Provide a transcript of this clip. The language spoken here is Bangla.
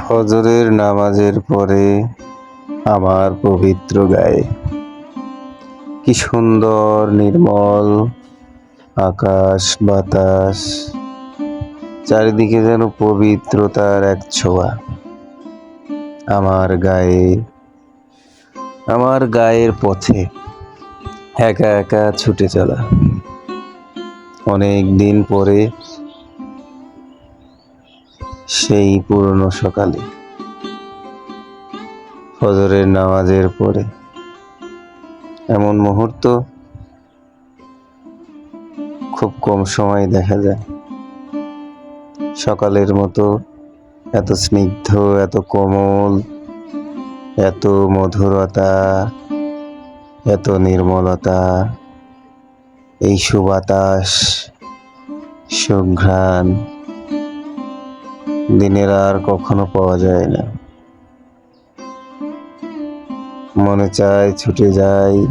ফজরের নামাজের পরে আমার পবিত্র গায়ে। কি সুন্দর, নির্মল আকাশ, বাতাস, চারিদিকে যেন পবিত্রতার এক ছোঁয়া। আমার গায়ে, আমার গায়ের পথে একা একা ছুটে চলা। অনেক দিন পরে সেই পুরনো সকালে। ফজরের নামাজের পরে এমন মুহূর্ত খুব কম সময় দেখা যায়। সকালের মতো এত স্নিগ্ধ, এত কোমল, এত মধুরতা, এত নির্মলতা, এই সুবাতাস, সুঘ্রাণ দিনের আর কখনো পাওয়া যায় না। মনে চায় ছুটে যাই।